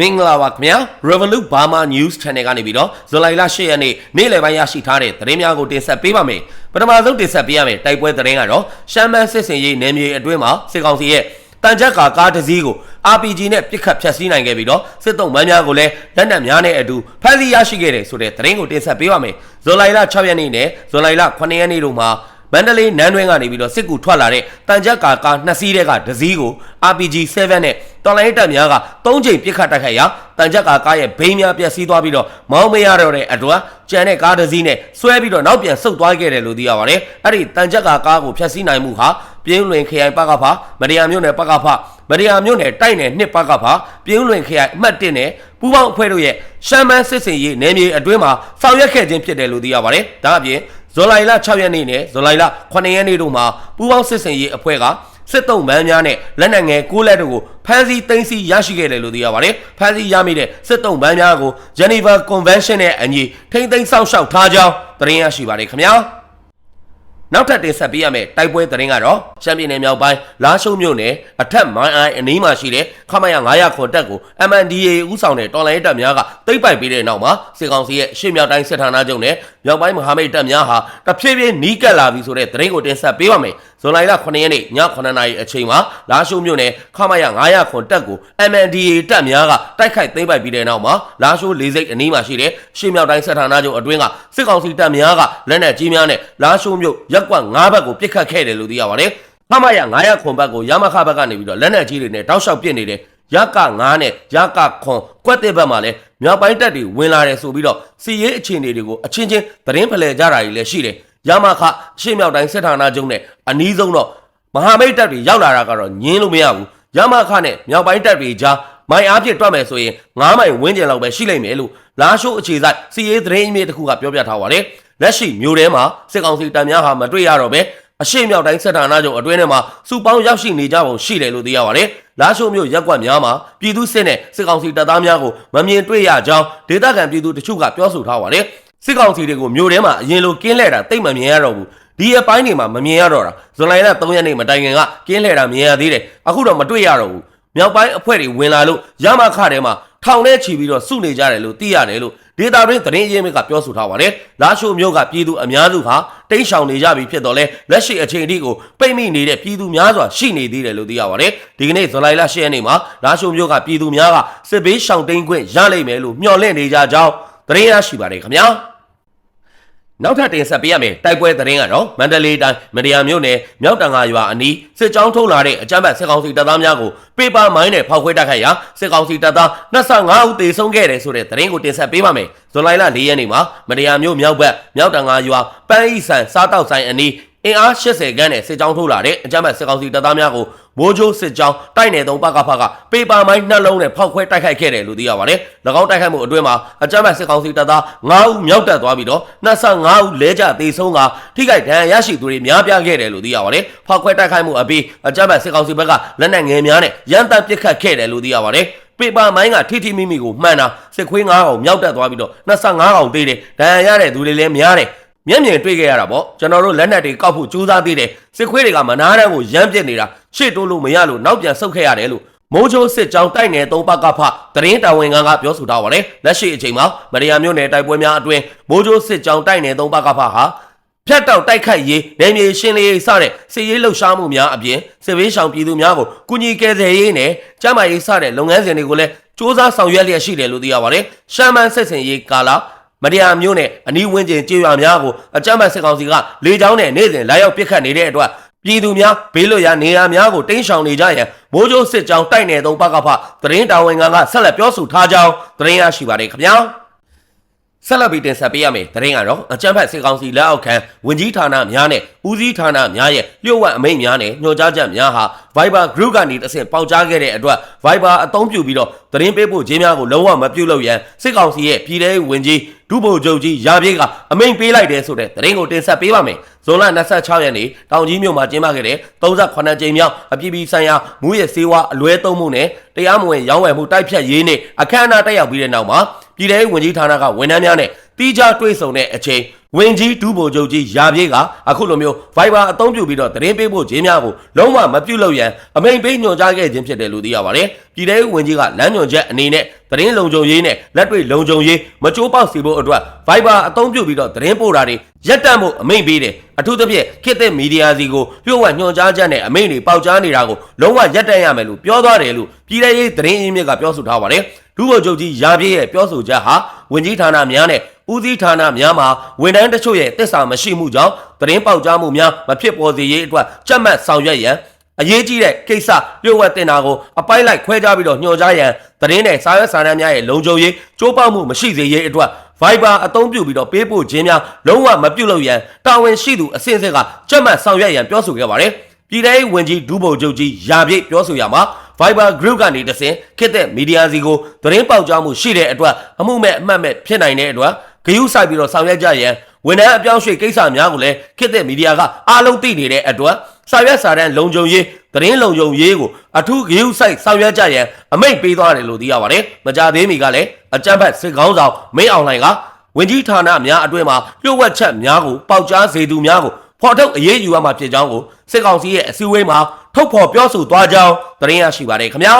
မင်္ဂလာပါခင်ဗျာ Revolut Burma News Channel ကနေပြီးတော့ဇူလိုင်လ10ရက်နေ့နေ့လယ်ပိုင်းရရှိထားတဲ့သတင်းများကိုတင်ဆက်ပေးပါမယ်ပထမဆုံးတင်ဆက်ပေးရမယ်တိုက်ပွဲသတင်းကတော့ရှမ်းမန်းစစ်စင်ရေးနယ်မြေအတွင်းမှာစစ်ကောင်စီရဲ့တန်ကြပ်ကာကားတစ်စီးကို RPG နဲ့ပစ်ခတ်ဖျက်ဆီးနိုင်ခဲ့ပြီးတော့စစ်တုံးမန်းများကိုလည်းလက်နက်များနဲ့အတူဖမ်းဆီးရရှိခဲ့တယ်ဆိုတဲ့သတင်းကိုတင်ဆက်ပေးပါမယ်ဇူလိုင်လ6ရက်နေ့နဲ့ဇူလိုင်လ9ရက်နေ့တို့မှာ မန္တလေးနန်းတွင်းကနေပြီးတော့စစ်ကူထွက်လာတဲ့တန်ကြပ်ကာကားနှစ်စီးတဲ့ကတစ်စီးကို RPG 7နဲ့တော်လိုင်းတပ်များက၃ချိန်ပစ်ခတ်တိုက်ခိုက်ရာတန်ကြပ်ကာကားရဲ့ဘိန်းများပျက်စီးသွားပြီးတော့မောင်းမရတော့တဲ့အတွက်ကျန်တဲ့ကားတစ်စီးနဲ့ဆွဲပြီးတော့နောက်ပြန်ဆုတ်သွားခဲ့တယ်လို့သိရပါတယ်အဲ့ဒီတန်ကြပ်ကာကားကိုဖျက်ဆီးနိုင်မှုဟာပြင်းလွင်ခရိုင်ပကဖမရယာမြို့နယ်ပကဖမရယာမြို့နယ်တိုက်နယ်နှစ်ပကဖပြင်းလွင်ခရိုင်အမှတ်1နဲ့ပူးပေါင်းအဖွဲ့တို့ရဲ့ရှမ်းမန်းစစ်စင်ရေးနယ်မြေအတွင်းမှာဆောင်ရွက်ခဲ့ခြင်းဖြစ်တယ်လို့သိရပါတယ်ဒါအပြင် ဇူလိုင်လ6ရက်နေ့နဲ့ဇူလိုင်လ9ရက်နေ့တို့မှာပူးပေါင်းစစ်စင်ရေးအဖွဲ့ကစစ်တုံးမန်းများနဲ့လက်နက်ငယ်ကိုးလက်တို့ကိုဖမ်းဆီးသိမ်းဆည်းရရှိခဲ့တယ်လို့သိရပါတယ်။ဖမ်းဆီးရမိတဲ့စစ်တုံးမန်းများကို Geneva Convention နဲ့အညီထိမ့်သိမ်းစောင့်ရှောက်ထားကြောင်းသတင်းရရှိပါတယ်ခင်ဗျာ။ နောက်ထပ်တင်ဆက်ပေးရမယ့်တိုက်ပွဲသတင်းကတော့ရှမ်းပြည်နယ်မြောက်ပိုင်းလာရှုံမြို့နယ်အထက်မိုင်းအိုင်အနီးမှာရှိတဲ့ခမရ900ခွန်တက်ကို MNDAA ဦးဆောင်တဲ့တော်လိုင်းတပ်များကတိတ်ပိုက်ပေးတဲ့နောက်မှာစစ်ကောင်စီရဲ့ရှေ့မြောက်တိုင်းစစ်ဌာနချုပ်နဲ့မြောက်ပိုင်းမဟာမိတ်တပ်များဟာတဖြည်းဖြည်းနီးကပ်လာပြီဆိုတဲ့သတင်းကိုတင်ဆက်ပေးပါမယ်။ဇွန်လ9ရက်နေ့ည9:00နာရီအချိန်မှာလာရှုံမြို့နယ်ခမရ900ခွန်တက်ကို MNDAA တပ်များကတိုက်ခိုက်သိမ်းပိုက်ပြီးတဲ့နောက်မှာလာရှုံလေးစိတ်အနီးမှာရှိတဲ့ရှေ့မြောက်တိုင်းစစ်ဌာနချုပ်အတွင်းကစစ်ကောင်စီတပ်များကလက်နက်ကြီးများနဲ့လာရှုံမြို့ရက်ကွက်9ဘက်ကိုပစ်ခတ်ခဲ့တယ်လို့သိရပါတယ်။ဖမရ900ခွန်ဘက်ကိုရမခဘက်ကနေပြီးတော့လက်နက်ကြီးတွေနဲ့တောက်လျှောက်ပစ်နေတယ်။ရက9နဲ့ရကခွန်ကွက်တဲ့ဘက်မှာလည်းမြောက်ပိုင်းတပ်တွေဝင်လာတယ်ဆိုပြီးတော့စီရေးအခြေအနေတွေကိုအချင်းချင်းသတင်းဖလှယ်ကြတာတွေလည်းရှိတယ်။ ရမခရှေ့မြောက်တိုင်းစစ်ဌာနချုပ်နဲ့အနီးဆုံးတော့မဟာမိတ်တပ်တွေရောက်လာတာကတော့ညင်းလို့မရဘူး။ရမခနဲ့မြောက်ပိုင်းတပ်တွေကြားမိုင်အားဖြင့်တွက်မယ်ဆိုရင်9မိုင်ဝန်းကျင်လောက်ပဲရှိလိမ့်မယ်လို့လာရှိုးအခြေစိုက်စီရေးသတင်းအမြင့်တစ်ခုကပြောပြထားပါတယ်။လက်ရှိမျိုးထဲမှာစစ်ကောင်စီတပ်များဟာမတွေ့ရတော့ပဲအရှိမြောက်တိုင်းစစ်ဌာနချုပ်အတွင်းထဲမှာစုပေါင်းရောက်ရှိနေကြပုံရှိတယ်လို့သိရပါတယ်။လာရှိုးမြို့ရက်ကွက်များမှာပြည်သူစစ်နဲ့စစ်ကောင်စီတပ်သားများကိုမမြင်တွေ့ရကြောင်းဒေသခံပြည်သူတချို့ကပြောဆိုထားပါတယ်။ စစ်ကောင်စီတွေကိုမြို့ထဲမှာအရင်လိုကင်းလှည့်တာတိတ်မမြင်ရတော့ဘူး။ဒီအပိုင်းတွေမှာမမြင်ရတော့တာဇွန်လလ3ရက်နေ့မတိုင်ခင်ကကင်းလှည့်တာမြင်ရသေးတယ်။အခုတော့မတွေ့ရတော့ဘူး။မြောက်ပိုင်းအဖွဲ့တွေဝင်လာလို့ရမခထဲမှာထောင်ထဲချီပြီးတော့စုနေကြတယ်လို့သိရတယ်လို့ဒေတာတွင်သတင်းရင်းမြစ်ကပြောဆိုထားပါတယ်။လာရှိုမျိုးကပြည်သူအများစုဟာတိတ်ဆောင်နေကြပြီဖြစ်တော့လဲလက်ရှိအချိန်အထိကိုပိတ်မိနေတဲ့ပြည်သူများစွာရှိနေသေးတယ်လို့သိရပါတယ်။ဒီကနေ့ဇူလိုင်လ10ရက်နေ့မှာလာရှိုမျိုးကပြည်သူများကစစ်ဘေးရှောင်တိန်ခွင့်ရလိမ့်မယ်လို့မျှော်လင့်နေကြကြောင်း သတင်းရရှိပါတယ်ခင်ဗျာ။နောက်ထပ်တင်ဆက်ပေးရမယ်တိုက်ပွဲသတင်းကတော့မန္တလေးတိုင်းမရယာမြို့နယ်မြောက်တန်ငါရွာအနီးစစ်ကြောင်းထုတ်လာတဲ့အကြမ်းဖက်စစ်ကောင်စီတပ်သားများကိုပေပါမိုင်းနဲ့ဖောက်ခွဲတိုက်ခိုက်ရာစစ်ကောင်စီတပ်သား25ဦးသေဆုံးခဲ့တယ်ဆိုတဲ့သတင်းကိုတင်ဆက်ပေးပါမယ်ဇွန်လ4ရက်နေ့မှာမရယာမြို့မြောက်ဘက်မြောက်တန်ငါရွာပန်းဤဆန်စားတောက်ဆိုင်အနီး အင်အား80ခန်းနဲ့စစ်ကြောင်းထိုးလာတဲ့အကြမ်းဖက်စစ်ကောင်စီတပ်သားများကိုမိုးချိုးစစ်ကြောင်းတိုက်နယ်သုံးပကဖကပေပါမိုင်းနှလုံးနဲ့ဖောက်ခွဲတိုက်ခိုက်ခဲ့တယ်လို့သိရပါတယ်။၎င်းတိုက်ခိုက်မှုအတွင်းမှာအကြမ်းဖက်စစ်ကောင်စီတပ်သား9ဦးမြောက်တက်သွားပြီးတော့25ဦးလဲကျသေဆုံးကထိခိုက်ဒဏ်ရာရရှိသူတွေများပြားခဲ့တယ်လို့သိရပါတယ်။ဖောက်ခွဲတိုက်ခိုက်မှုအပြီးအကြမ်းဖက်စစ်ကောင်စီဘက်ကလက်နက်ငယ်များနဲ့ရန်တပ်ပစ်ခတ်ခဲ့တယ်လို့သိရပါတယ်။ပေပါမိုင်းကထိထိမိမိကိုမှန်တာစစ်ခွေး9កောင်မြောက်တက်သွားပြီးတော့25កောင်သေးတယ်ဒဏ်ရာရတဲ့သူတွေလည်းများတယ် မျက်မြင်တွေ့ခဲ့ရတာပေါ့ကျွန်တော်တို့လက်နက်တွေကောက်ဖို့ကြိုးစားသေးတယ်စစ်ခွေးတွေကမနာတန်းကိုရမ်းပြစ်နေတာရှေ့တိုးလို့မရလို့နောက်ပြန်ဆုတ်ခဲ့ရတယ်လို့မိုးချိုးစစ်ကြောင်းတိုက်နယ်သုံးပကဖသတင်းတာဝန်ခံကပြောဆိုထားပါတယ်လက်ရှိအချိန်မှာမရယာမြို့နယ်တိုက်ပွဲများအတွင်းမိုးချိုးစစ်ကြောင်းတိုက်နယ်သုံးပကဖဟာဖြတ်တောက်တိုက်ခိုက်ရေးနယ်မြေရှင်းလင်းရေးစတဲ့စစ်ရေးလှုပ်ရှားမှုများအပြင်စစ်ဘေးရှောင်ပြည်သူများကိုကုညီကယ်ဆယ်ရေးနဲ့ကျန်းမာရေးစတဲ့လုပ်ငန်းစဉ်တွေကိုလည်းစ조사ဆောင်ရွက်လျက်ရှိတယ်လို့သိရပါတယ်ရှမ်းမန်းစစ်စင်ရေးကာလာ မတရားမျိုးနဲ့အနီးဝန်းကျင်ကြေးရွာများကိုအကြမ်းဖက်စစ်ကောင်စီကလေကြောင်းနဲ့နေ့စဉ်လာရောက်ပစ်ခတ်နေတဲ့အတွက်ပြည်သူများဘေးလွတ်ရာနေရာများကိုတင်းရှောင်နေကြရန်မိုးကြိုးစစ်ကြောင်းတိုက်နယ်သုံးပကဖသတင်းတာဝန်ခံကဆက်လက်ပြောဆိုထားကြောင်းသတင်းရရှိပါတယ်ခင်ဗျာဆက်လက်ပြီးတင်ဆက်ပေးရမယ်သတင်းကတော့အကြမ်းဖက်စစ်ကောင်စီလက်အောက်ခံဝင်ကြီးဌာနများနဲ့ဦးစီးဌာနများရဲ့လျှို့ဝှက်အမိန့်များနဲ့ညွှန်ကြားချက်များဟာ Viber Group ကနေတစ်ဆင့်ပေါက်ကြားခဲ့တဲ့အတွက် Viber အသုံးပြုပြီးတော့သတင်းပေးပို့ခြင်းများကိုလုံးဝမပြုလုပ်ရန်စစ်ကောင်စီရဲ့ပြည်ထောင်ဝင်ကြီး ဒုဗိုလ်ချုပ်ကြီးရာပြေးကအမိန့်ပေးလိုက်တယ်ဆိုတဲ့သတင်းကိုတင်ဆက်ပေးပါမယ်။ဇွန်လ26ရက်နေ့တောင်ကြီးမြို့မှာကျင်းပခဲ့တဲ့38ကြိမ်မြောက်အပြည်ပြည်ဆိုင်ရာမူရစေဝါအလွဲသုံးမှုနဲ့တရားမဝင်ရောင်းဝယ်မှုတိုက်ဖြတ်ရေးနဲ့အခမ်းအနားတက်ရောက်ပြီးတဲ့နောက်မှာပြည်ထောင်ဝင်ကြီးဌာနကဝန်ထမ်းများနဲ့တီးခြားတွေ့ဆုံတဲ့အချိန် ဝင်ကြီးဒူးဗိုလ်ချုပ်ကြီးရာပြေးကအခုလိုမျိုး Viber အသုံးပြုပြီးတော့သတင်းပေးဖို့ခြင်းများကိုလုံးဝမပြုတ်လို့ရန်အမိန်ပေးညွှန်ကြားခဲ့ခြင်းဖြစ်တယ်လို့သိရပါတယ်။ပြည်ထောင်ဝင်ကြီးကလမ်းညွှန်ချက်အနေနဲ့သတင်းလုံခြုံရေးနဲ့လက်တွေ့လုံခြုံရေးမကြိုးပေါက်စေဖို့အတွက် Viber အသုံးပြုပြီးတော့သတင်းပို့တာတွေရပ်တန့်ဖို့အမိန်ပေးတယ်။အထူးသဖြင့်ခေတ်သစ်မီဒီယာစီကိုလျှို့ဝှက်ညွှန်ကြားချက်နဲ့အမိန်တွေပေါက်ကြားနေတာကိုလုံးဝရပ်တန့်ရမယ်လို့ပြောသွားတယ်လို့ပြည်ထောင်ရေးသတင်းအင်းမြစ်ကပြောဆိုထားပါတယ်။ဒုဗိုလ်ချုပ်ကြီးရာပြေးရဲ့ပြောဆိုချက်ဟာဝင်ကြီးဌာနများနဲ့ ဦးစီးဌာနများမှာဝန်ထမ်းတချို့ရဲ့တစ္ဆာမရှိမှုကြောင့်သတင်းပေါက်ကြားမှုများမဖြစ်ပေါ်စေရေးအတွက်ကြက်မှတ်ဆောင်ရွက်ရန်အရေးကြီးတဲ့ကိစ္စလျှို့ဝှက်တင်တာကိုအပိုင်းလိုက်ခွဲခြားပြီးတော့ညှော်ကြားရန်သတင်းနဲ့စာရွက်စာတမ်းများရဲ့လုံခြုံရေးကြိုးပမ်းမှုမရှိစေရေးအတွက် Viber အသုံးပြုပြီးတော့ပေးပို့ခြင်းများလုံးဝမပြုတ်လို့ရန်တာဝန်ရှိသူအစဉ်အဆက်ကကြက်မှတ်ဆောင်ရွက်ရန်ပြောဆိုခဲ့ပါတယ်ပြည်ထောင်ဝင်ကြီးဒူးဗိုလ်ချုပ်ကြီးရာပြည့်ပြောဆိုရမှာ Viber Group ကနေတဆင်ခစ်တဲ့မီဒီယာစီကိုသတင်းပေါက်ကြားမှုရှိတဲ့အတွက်အမှုမဲ့အမှတ်မဲ့ဖြစ်နိုင်တဲ့အတွက် ဂယုဆိုင်ပြီးတော့ဆောင်ရွက်ကြရန်ဝန်ထမ်းအပြောင်းရွှေ့ကိစ္စများကိုလည်းခစ်တဲ့မီဒီယာကအားလုံးသိနေတဲ့အတွက်စာရွက်စာတမ်းလုံခြုံရေးသတင်းလုံခြုံရေးကိုအထူးဂယုဆိုင်ဆောင်ရွက်ကြရန်အမိန့်ပေးသွားတယ်လို့သိရပါတယ်။မကြသေးမီကလည်းအကြမ်းဖက်စစ်ကောင်းဆောင်မင်းအောင်လှိုင်ကဝင်ကြီးဌာနများအတွင်းမှာလျှို့ဝှက်ချက်များကိုပေါက်ကြားစေသူများကိုဖော်ထုတ်အရေးယူရမှာဖြစ်ကြောင်းကိုစစ်ကောင်စီရဲ့အစည်းအဝေးမှာထုတ်ဖော်ပြောဆိုသွားကြောင်းသတင်းရရှိပါတယ်ခင်ဗျာ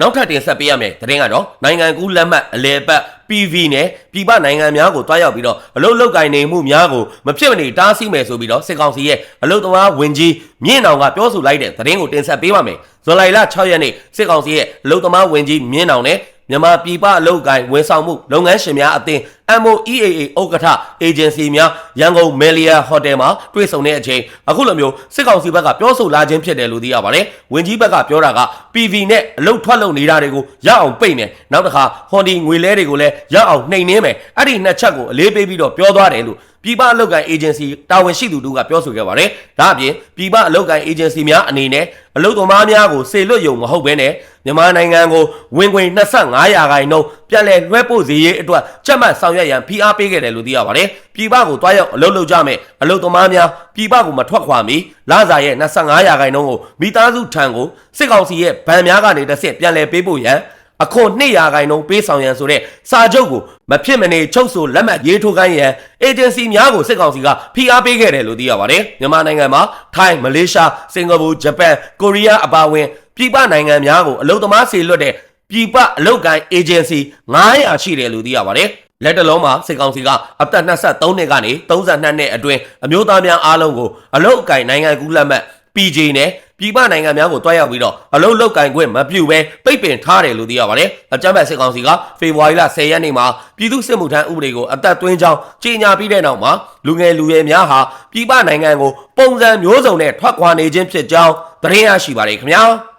နောက်ထပ်တင်ဆက်ပေးရမယ်သတင်းကတော့နိုင်ငံကူးလက်မှတ်အလဲပတ် PV နဲ့ပြည်ပနိုင်ငံများကိုတွားရောက်ပြီးတော့အလုတ်လုတ်ကင်နေမှုများကိုမဖြစ်မနေတားဆီးမယ်ဆိုပြီးတော့စစ်ကောင်စီရဲ့အလုတ်သမားဝင်ကြီးမြင့်အောင်ကပြောဆိုလိုက်တဲ့သတင်းကိုတင်ဆက်ပေးပါမယ်ဇွန်လ6ရက်နေ့စစ်ကောင်စီရဲ့အလုတ်သမားဝင်ကြီးမြင့်အောင်နဲ့ မြန်မာပြည်ပအလုပ်ကိုင်ဝန်ဆောင်မှုလုပ်ငန်းရှင်များအသင်း MOEAA ဥက္ကဋ္ဌ agency များရန်ကုန်မယ်လီယာဟိုတယ်မှာတွေ့ဆုံတဲ့အချိန်အခုလိုမျိုးစစ်ကောင်စီဘက်ကပြောဆိုလာခြင်းဖြစ်တယ်လို့သိရပါတယ်။ဝင်ကြီးဘက်ကပြောတာက PV နဲ့အလုပ်ထွက်လုပ်နေတာတွေကိုရအောင်ပိတ်မယ်။နောက်တစ်ခါဟွန်ဒီငွေလဲတွေကိုလည်းရအောင်နှိမ်နှင်းမယ်။အဲ့ဒီနှစ်ချက်ကိုအလေးပေးပြီးတော့ပြောသွားတယ်လို့ ပြည်ပအလုပ်ကိုင် agency တာဝန်ရှိသူတို့ကပြောဆိုခဲ့ပါတယ်။ဒါအပြင်ပြည်ပအလုပ်ကိုင် agency များအနေနဲ့အလုပ်သမားများကိုစေလွတ်ယုံမဟုတ်ဘဲနဲ့မြန်မာနိုင်ငံကိုဝင်ခွင်25ရာခိုင်နှုန်းပြန်လည်လွှဲပို့စေရေးအတွက်ချက်မှတ်ဆောင်ရွက်ရန်ဖိအားပေးခဲ့တယ်လို့သိရပါတယ်။ပြည်ပကိုတွားရောက်အလုပ်လုပ်ကြမယ်အလုပ်သမားများပြည်ပကိုမထွက်ခွာမီလစာရဲ့25ရာခိုင်နှုန်းကိုမိသားစုထံကိုစစ်ကောင်စီရဲ့ဗန်များကနေတစ်ဆင့်ပြန်လည်ပေးဖို့ရန် အခွန်200ရာခိုင်နှုန်းပေးဆောင်ရန်ဆိုတဲ့စာချုပ်ကိုမဖြစ်မနေချုပ်ဆိုလက်မှတ်ရေးထိုးခိုင်းရန်အေဂျင်စီများကိုစစ်ကောင်စီကဖိအားပေးခဲ့တယ်လို့သိရပါတယ်မြန်မာနိုင်ငံမှာထိုင်းမလေးရှားစင်ကာပူဂျပန်ကိုရီးယားအပါအဝင်ပြည်ပနိုင်ငံများကိုအလုပ်သမားစေလွတ်တဲ့ပြည်ပအလုပ်ကိုင်အေဂျင်စီ900ရှိတယ်လို့သိရပါတယ်လက်တလုံးမှာစစ်ကောင်စီကအသက်23နှစ်ကနေ32နှစ်အတွင်းအမျိုးသားများအားလုံးကိုအလုတ်အကင်နိုင်ငံကူးလက်မှတ် PJ နဲ့ပြည်ပနိုင်ငံများကိုတွားရောက်ပြီးတော့အလုတ်လောက်ကင်ခွင့်မပြုဘဲပိတ်ပင်ထားတယ်လို့သိရပါတယ်။အကြမ်းဖက်စစ်ကောင်စီကဖေဖော်ဝါရီလ10ရက်နေ့မှာပြည်သူ့စစ်မှုထမ်းဥပဒေကိုအသက်သွင်းကြောင်းကြေညာပြီးတဲ့နောက်မှာလူငယ်လူရွယ်များဟာပြည်ပနိုင်ငံကိုပုံစံမျိုးစုံနဲ့ထွက်ခွာနေခြင်းဖြစ်ကြောင်းသတင်းရရှိပါတယ်ခင်ဗျာ။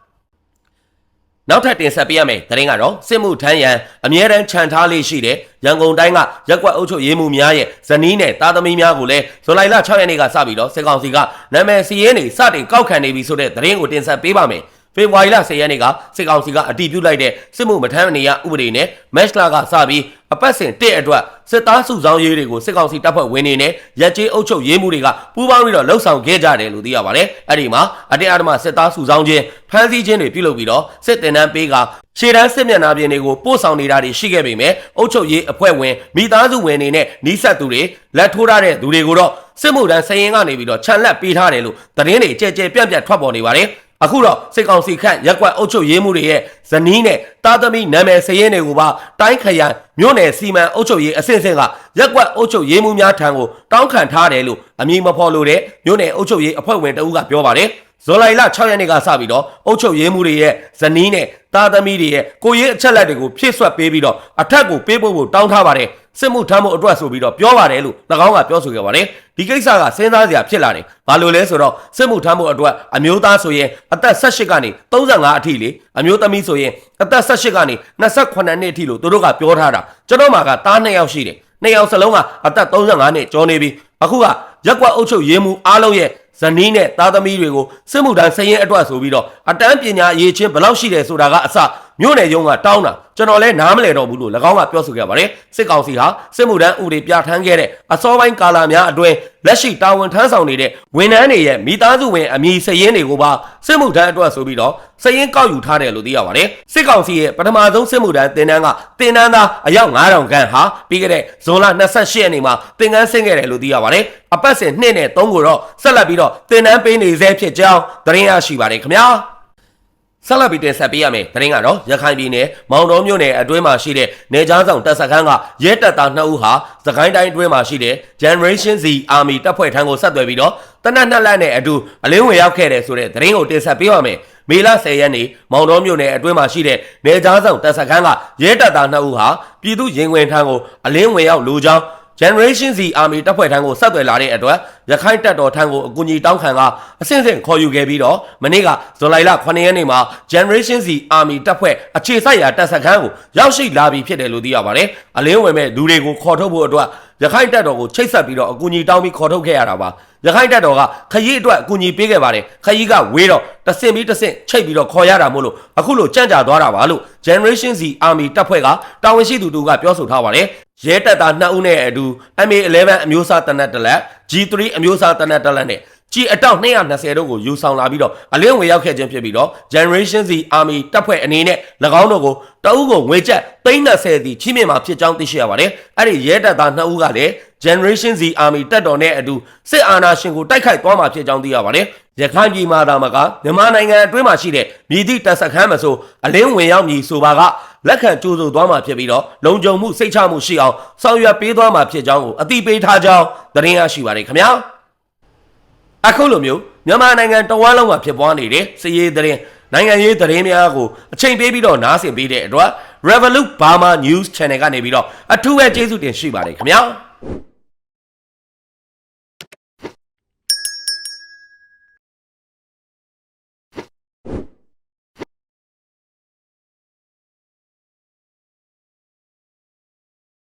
နောက်ထပ်တင်ဆက်ပေးရမယ်သတင်းကတော့စစ်မှုထမ်းရန်အမြဲတမ်းခြံထားလေးရှိတဲ့ရန်ကုန်တိုင်းကရက်ကွက်အုပ်ချုပ်ရေးမှုများရဲ့ဇနီးနဲ့သားသမီးများကိုလည်းဇူလိုင်လ6ရက်နေ့ကစပြီးတော့စစ်ကောင်စီကနာမည်စီးရင်နေစတင်ကောက်ခံနေပြီဆိုတဲ့သတင်းကိုတင်ဆက်ပေးပါမယ် ဖေဖော်ဝါရီလ10ရက်နေ့ကစစ်ကောင်စီကအတည်ပြုလိုက်တဲ့စစ်မှုမထမ်းမနေရဥပဒေနဲ့မက်လာကစပြီးအပတ်စဉ်တစ်အတွက်စစ်သားစုဆောင်ရေးတွေကိုစစ်ကောင်စီတပ်ဖွဲ့ဝင်တွေနဲ့ရက်ကျေးအုပ်ချုပ်ရေးမှုတွေကပူးပေါင်းပြီးတော့လှုပ်ဆောင်ခဲ့ကြတယ်လို့သိရပါတယ်။အဲ့ဒီမှာအတင်းအဓမ္မစစ်သားစုဆောင်ခြင်းဖမ်းဆီးခြင်းတွေပြုလုပ်ပြီးတော့စစ်တင်တန်းပေးကရှေ့တန်းစစ်မျက်နှာပြင်တွေကိုပို့ဆောင်နေတာတွေရှိခဲ့ပေမဲ့အုပ်ချုပ်ရေးအဖွဲ့ဝင်မိသားစုဝင်တွေနဲ့နှီးဆက်သူတွေလက်ထိုးထားတဲ့သူတွေကိုတော့စစ်မှုထမ်းစရင်ကနေပြီးတော့ခြံလက်ပေးထားတယ်လို့သတင်းတွေကြဲကြဲပြန့်ပြန့်ထွက်ပေါ်နေပါတယ်။ အခုတော့စစ်ကောင်စီခန့်ရက်ကွက်အုပ်ချုပ်ရေးမှုတွေရဲ့ဇနီးနဲ့တာသမီနာမည်စရင်တွေကိုပါတိုင်းခရိုင်မြို့နယ်စီမံအုပ်ချုပ်ရေးအဆင့်ဆင့်ကရက်ကွက်အုပ်ချုပ်ရေးမှုများထံကိုတောင်းခံထားတယ်လို့အမည်မဖော်လို့တဲ့မြို့နယ်အုပ်ချုပ်ရေးအဖွဲ့ဝင်တဦးကပြောပါတယ်ဇွန်လလ6ရက်နေ့ကစပြီးတော့အုပ်ချုပ်ရေးမှုတွေရဲ့ဇနီးနဲ့တာသမီတွေရဲ့ကိုရေးအချက်လက်တွေကိုဖြည့်ဆွတ်ပေးပြီးတော့အထက်ကိုပေးဖို့ကိုတောင်းထားပါတယ် စစ်မှုထမ်းမှုအတွက်ဆိုပြီးတော့ပြောပါတယ်လို့၎င်းကပြောဆိုခဲ့ပါတယ်ဒီကိစ္စကစဉ်းစားစရာဖြစ်လာတယ်ဘာလို့လဲဆိုတော့စစ်မှုထမ်းမှုအတွက်အမျိုးသားဆိုရင်အသက်18ကနေ35အထိလေအမျိုးသမီးဆိုရင်အသက်18ကနေ28နှစ်အထိလို့သူတို့ကပြောထားတာကျွန်တော်မှာကတား2ယောက်ရှိတယ်2ယောက်စလုံးကအသက်35နှစ်ကျော်နေပြီအခုကရက်ကွက်အုပ်ချုပ်ရေးမှုအားလုံးရဲ့ဇနီးနဲ့သားသမီးတွေကိုစစ်မှုထမ်းဆရင်အတွက်ဆိုပြီးတော့အတန်းပညာရေးချင်းဘယ်လောက်ရှိတယ်ဆိုတာကအစ မြို့နယ်ရုံးကတောင်းတာကျွန်တော်လည်းနားမလည်တော့ဘူးလို့၎င်းကပြောဆိုခဲ့ပါတယ်စစ်ကောင်စီဟာစစ်မှုထမ်းဥပဒေပြဋ္ဌာန်းခဲ့တဲ့အစောပိုင်းကာလများအတွင်းလက်ရှိတာဝန်ထမ်းဆောင်နေတဲ့ဝန်ထမ်းတွေရဲ့မိသားစုဝင်အမည်စရင်းတွေကိုပါစစ်မှုထမ်းအတွက်ဆိုပြီးတော့စရင်းကောက်ယူထားတယ်လို့သိရပါတယ်စစ်ကောင်စီရဲ့ပထမဆုံးစစ်မှုထမ်းတင်တန်းကတင်တန်းသားအယောက်9000ခန့်ဟာပြီးခဲ့တဲ့ဇွန်လ28ရက်နေ့မှာတင်ကန်းဆင်းခဲ့တယ်လို့သိရပါတယ်အပတ်စဉ်2နဲ့3ကိုတော့ဆက်လက်ပြီးတော့တင်တန်းပေးနေဆဲဖြစ်ကြောင်းသတင်းရရှိပါတယ်ခင်ဗျာ ဆက်လက်ပြီးတင်ဆက်ပေးရမယ်။သတင်းကတော့ရခိုင်ပြည်နယ်မောင်တော်မြို့နယ်အတွင်းမှာရှိတဲ့နေကြားဆောင်တပ်စခန်းကရဲတပ်သား2ဦးဟာသခိုင်းတိုင်းအတွင်းမှာရှိတဲ့ Generation Z Army တပ်ဖွဲ့ထံကိုဆက်သွယ်ပြီးတော့တနက်နှစ်လက်နဲ့အတူအလင်းဝင်ရောက်ခဲ့တဲ့ဆိုတဲ့သတင်းကိုတင်ဆက်ပေးပါမယ်။မေလ10ရက်နေ့မောင်တော်မြို့နယ်အတွင်းမှာရှိတဲ့နေကြားဆောင်တပ်စခန်းကရဲတပ်သား2ဦးဟာပြည်သူရင်ဝင်ထံကိုအလင်းဝင်ရောက်လိုကြောင်း Generation Z Army တပ်ဖွဲ့ထံကိုဆက်သွယ်လာတဲ့အတွက်ရခိုင်တပ်တော်ထံကိုအကူအညီတောင်းခံကအဆင့်ဆင့်ခေါ်ယူခဲ့ပြီးတော့မနေ့ကဇူလိုင်လ9ရက်နေ့မှာ Generation Z Army တပ်ဖွဲ့အခြေစိုက်ရာတပ်စခန်းကိုရောက်ရှိလာပြီဖြစ်တယ်လို့သိရပါတယ်။အလင်းဝင်မဲ့လူတွေကိုခေါ်ထုတ်ဖို့အတွက်ရခိုင်တပ်တော်ကိုချိတ်ဆက်ပြီးတော့အကူအညီတောင်းပြီးခေါ်ထုတ်ခဲ့ရတာပါ။ရခိုင်တပ်တော်ကခရီးအတွက်အကူအညီပေးခဲ့ပါတယ်။ခရီးကဝေးတော့တဆင့်ပြီးတဆင့်ချိတ်ပြီးတော့ခေါ်ရတာမို့လို့အခုလိုကြံ့ကြာသွားတာပါလို့ Generation Z Army တပ်ဖွဲ့ကတာဝန်ရှိသူတို့ကပြောဆိုထားပါတယ်။ ရဲတပ်သား2ဦးနဲ့အတူ MA11 အမျိုးအစားတနက်တစ်လက် G3 အမျိုးအစားတနက်တစ်လက်နဲ့ကြီးအတောက်220တို့ကိုယူဆောင်လာပြီးတော့အလင်းဝင်ရောက်ခဲ့ခြင်းဖြစ်ပြီးတော့ Generation Z Army တပ်ဖွဲ့အနေနဲ့၎င်းတို့ကိုတအုပ်ကိုငွေကျပ်330စီချိမြင့်မှာဖြစ်ကြောင်းသိရှိရပါတယ်။အဲ့ဒီရဲတပ်သား2ဦးကလည်း Generation Z Army တပ်တော်နဲ့အတူစစ်အာဏာရှင်ကိုတိုက်ခိုက်သွားမှာဖြစ်ကြောင်းသိရပါတယ်။ရခိုင်ပြည်မှာဒါမှကမြန်မာနိုင်ငံအတွင်းမှာရှိတဲ့မြည်သည့်တပ်စခန်းမဆိုအလင်းဝင်ရောက်မည်ဆိုပါက လက်ခံကြိုးဆိုသွားမှာဖြစ်ပြီးတော့လုံခြုံမှုစိတ်ချမှုရှိအောင်ဆောင်ရွက်ပေးသွားမှာဖြစ်ကြောင်းကိုအသိပေးထားကြောင်းသတင်းရရှိပါတယ်ခင်ဗျာ။အခုလိုမျိုးမြန်မာနိုင်ငံတဝန်းလုံးမှာဖြစ်ပွားနေတဲ့စည်ရေးသတင်းနိုင်ငံရေးသတင်းများကိုအချိန်ပေးပြီးတော့နားဆင်ပေးတဲ့အတွက် Revolut Burma News Channel ကနေပြီးတော့အထူးပဲကျေးဇူးတင်ရှိပါတယ်ခင်ဗျာ။